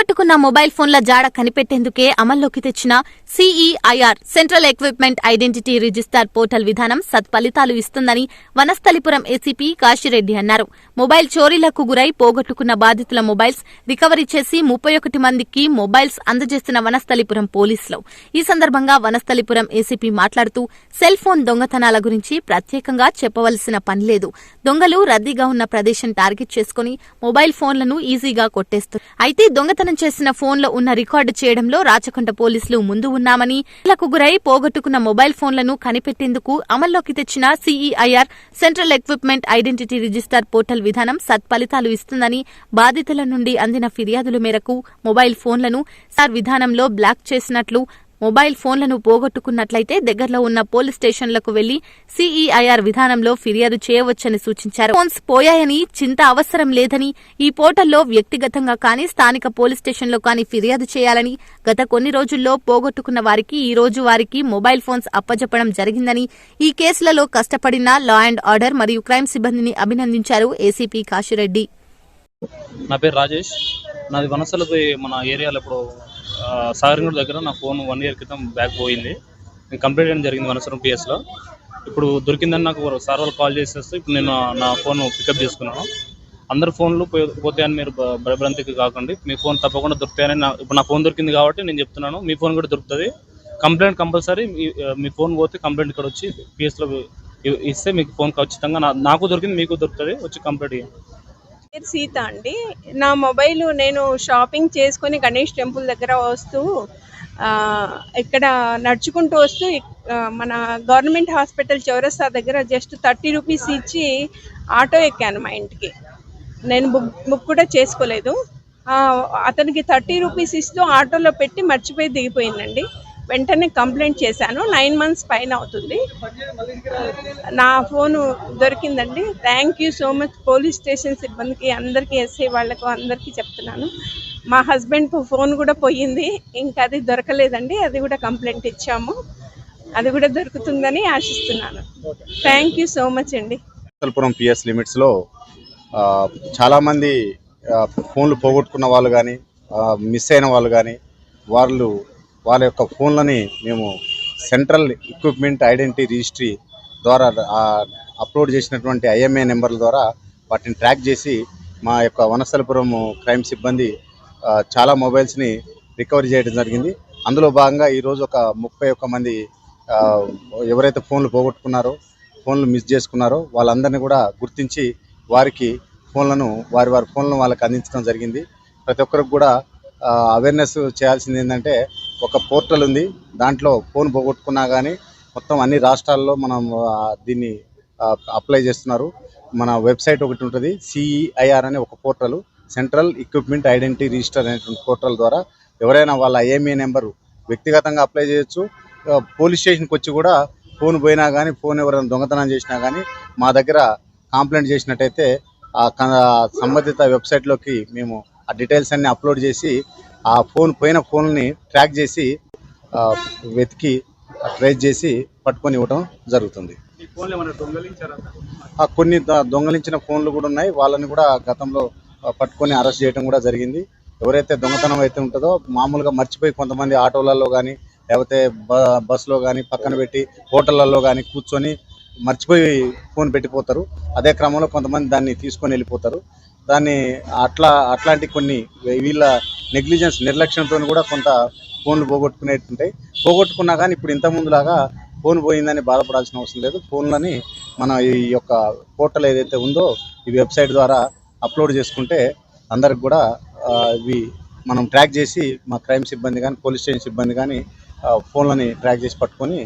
పోగొట్టుకున్న మొబైల్ ఫోన్ల జాడ కనిపెట్టేందుకే అమల్లోకి తెచ్చిన CEIR central equipment identity register portal విధానం సత్ఫలితాలు ఇస్తుందని వనస్థలిపురం ఏసీపీ కాశిరెడ్డి అన్నారు. మొబైల్ చోరీలకు గురై పోగొట్టుకున్న బాధితుల మొబైల్స్ రికవరీ చేసి ముప్పై ఒకటి మందికి మొబైల్స్ అందజేసిన వనస్థలిపురం పోలీసులు. ఈ సందర్భంగా వనస్థలిపురం ఏసీపీ మాట్లాడుతూ సెల్ ఫోన్ దొంగతనాల గురించి ప్రత్యేకంగా చెప్పవలసిన పని లేదు. దొంగలు రద్దీగా ఉన్న ప్రదేశం టార్గెట్ చేసుకుని మొబైల్ ఫోన్లను ఈజీగా కొట్టేస్తారు అయితే దొంగతనం చేసిన ఫోన్లో ఉన్న రికార్డు చేయడంలో రాచకొండ పోలీసులు ముందు ఉన్నామని ఇళ్ళకు గురై పోగొట్టుకున్న మొబైల్ ఫోన్లను కనిపెట్టేందుకు అమల్లోకి తెచ్చిన CEIR central equipment identity register portal విధానం సత్ఫలితాలు ఇస్తుందని బాధితుల నుండి అందిన ఫిర్యాదుల మేరకు మొబైల్ ఫోన్లను సార్ విధానంలో బ్లాక్ చేసినట్లు మొబైల్ ఫోన్లను పోగొట్టుకున్నట్లయితే దగ్గరలో ఉన్న పోలీస్ స్టేషన్లకు వెళ్ళి సీఈఐఆర్ విధానంలో ఫిర్యాదు చేయవచ్చని సూచించారు. ఫోన్స్ పోయాయని చింత అవసరం లేదని ఈ పోర్టల్లో వ్యక్తిగతంగా కానీ స్థానిక పోలీస్ స్టేషన్లో కానీ ఫిర్యాదు చేయాలని గత కొన్ని రోజుల్లో పోగొట్టుకున్న వారికి ఈ రోజు వారికి మొబైల్ ఫోన్స్ అప్పజెప్పడం జరిగిందని ఈ కేసులలో కష్టపడిన లా అండ్ ఆర్డర్ మరియు క్రైమ్ సిబ్బందిని అభినందించారు ఏసీపీ కాశిరెడ్డి. నా పేరు రాజేష్. నాది వనసలపై మన ఏరియాలో ఇప్పుడు సాగరంగూడ దగ్గర నా ఫోన్ వన్ ఇయర్ క్రితం బ్యాక్ పోయింది. నేను కంప్లైంట్ చేయడం జరిగింది వనసరం పిఎస్లో ఇప్పుడు దొరికిందని నాకు సార్ వాళ్ళు కాల్ చేసేస్తే ఇప్పుడు నేను నా ఫోన్ పికప్ చేసుకున్నాను. అందరు ఫోన్లు పోతే పోతాయని మీరు భయభ్రాంతికి కాకండి. మీ ఫోన్ తప్పకుండా దొరుకుతాయని నా ఇప్పుడు నా ఫోన్ దొరికింది కాబట్టి నేను చెప్తున్నాను. మీ ఫోన్ కూడా దొరుకుతుంది. కంప్లైంట్ కంపల్సరీ మీ- మీ ఫోన్ పోతే కంప్లైంట్ ఇక్కడ వచ్చి పిఎస్లో ఇస్తే మీకు ఫోన్ ఖచ్చితంగా నాకు దొరికింది మీకు దొరుకుతుంది వచ్చి కంప్లైంట్ చేయండి పేరు సీత అండి. నా మొబైల్ నేను షాపింగ్ చేసుకొని గణేష్ టెంపుల్ దగ్గర వస్తూ ఇక్కడ నడుచుకుంటూ వస్తూ మన గవర్నమెంట్ హాస్పిటల్ చౌరస్తా దగ్గర జస్ట్ థర్టీ రూపీస్ ఇచ్చి ఆటో ఎక్కాను మా ఇంటికి. నేను బుక్ బుక్ కూడా చేసుకోలేదు. ఆ, అతనికి థర్టీ రూపీస్ ఇస్తూ ఆటోలో పెట్టి మర్చిపోయి దిగిపోయిందండి. వెంటనే కంప్లైంట్ చేశాను. నైన్ మంత్స్ పైన అవుతుంది. నా phone దొరికిందండి. Thank you so much police station సిబ్బందికి అందరికీ ఎస్ఐ వాళ్ళకు అందరికీ చెప్తున్నాను. మా హస్బెండ్ ఫోన్ కూడా పోయింది. ఇంకా అది దొరకలేదండి. అది కూడా కంప్లైంట్ ఇచ్చాము. అది కూడా దొరుకుతుందని ఆశిస్తున్నాను. థ్యాంక్ యూ సో మచ్ అండి. అనంతపురం పిఎస్ లిమిట్స్లో చాలామంది ఫోన్లు పోగొట్టుకున్న వాళ్ళు కానీ మిస్ అయిన వాళ్ళు కానీ వాళ్ళు వాళ్ళ యొక్క ఫోన్లని మేము సెంట్రల్ ఎక్విప్మెంట్ ఐడెంటిటీ రిజిస్ట్రీ ద్వారా అప్లోడ్ చేసినటువంటి ఐఎంఏ నెంబర్ల ద్వారా వాటిని ట్రాక్ చేసి మా యొక్క వనస్థలపురం క్రైమ్ సిబ్బంది చాలా మొబైల్స్ని రికవరీ చేయడం జరిగింది. అందులో భాగంగా ఈరోజు ఒక ముప్పై ఒక్క మంది ఎవరైతే ఫోన్లు పోగొట్టుకున్నారో ఫోన్లు మిస్ చేసుకున్నారో వాళ్ళందరినీ కూడా గుర్తించి వారికి ఫోన్లను వారి వారి ఫోన్లను వాళ్ళకి అందించడం జరిగింది. ప్రతి ఒక్కరికి కూడా అవేర్నెస్ చేయాల్సింది ఏంటంటే ఒక పోర్టల్ ఉంది. దాంట్లో ఫోన్ పోగొట్టుకున్నా కానీ మొత్తం అన్ని రాష్ట్రాల్లో మనం దీన్ని అప్లై చేస్తున్నారు. మన వెబ్సైట్ ఒకటి ఉంటుంది సిఈఐఆర్ అనే ఒక portal central equipment identity register అనేటువంటి పోర్టల్ ద్వారా ఎవరైనా వాళ్ళ ఐఎంఏ నెంబరు వ్యక్తిగతంగా అప్లై చేయొచ్చు. పోలీస్ స్టేషన్కి వచ్చి కూడా ఫోన్ పోయినా కానీ ఫోన్ ఎవరైనా దొంగతనం చేసినా కానీ మా దగ్గర కంప్లైంట్ చేసినట్టయితే ఆ సంబంధిత వెబ్సైట్లోకి మేము ఆ డీటెయిల్స్ అన్ని అప్లోడ్ చేసి ఆ ఫోన్ పోయిన ఫోన్ని ట్రాక్ చేసి వెతికి ట్రేస్ చేసి పట్టుకొని ఇవ్వడం జరుగుతుంది. కొన్ని దొంగలించిన ఫోన్లు కూడా ఉన్నాయి. వాళ్ళని కూడా గతంలో పట్టుకొని అరెస్ట్ చేయడం కూడా జరిగింది. ఎవరైతే దొంగతనం అయితే ఉంటుందో మామూలుగా మర్చిపోయి కొంతమంది ఆటోలలో కానీ లేకపోతే బస్సులో కానీ పక్కన పెట్టి హోటళ్ళల్లో కానీ కూర్చొని మర్చిపోయి ఫోన్ పెట్టిపోతారు. అదే క్రమంలో కొంతమంది దాన్ని తీసుకొని వెళ్ళిపోతారు. దాన్ని అట్లా అట్లాంటి కొన్ని వీళ్ళ నెగ్లిజెన్స్ నిర్లక్ష్యంతో కూడా కొంత ఫోన్లు పోగొట్టుకునేవి ఉంటాయి పోగొట్టుకున్నా కానీ ఇప్పుడు ఇంతకుముందులాగా ఫోన్ పోయిందని బాధపడాల్సిన అవసరం లేదు. ఫోన్లని మన ఈ యొక్క పోర్టల్ ఏదైతే ఉందో ఈ వెబ్సైట్ ద్వారా అప్లోడ్ చేసుకుంటే అందరికి కూడా ఇవి మనం ట్రాక్ చేసి మా క్రైమ్ సిబ్బంది కానీ పోలీస్ స్టేషన్ సిబ్బంది కానీ ఫోన్లని ట్రాక్ చేసి పట్టుకొని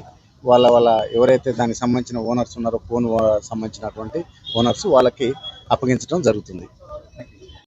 వాళ్ళ వాళ్ళ ఎవరైతే దానికి సంబంధించిన ఓనర్స్ ఉన్నారో ఫోన్ సంబంధించినటువంటి ఓనర్స్ వాళ్ళకి అప్పగించడం జరుగుతుంది.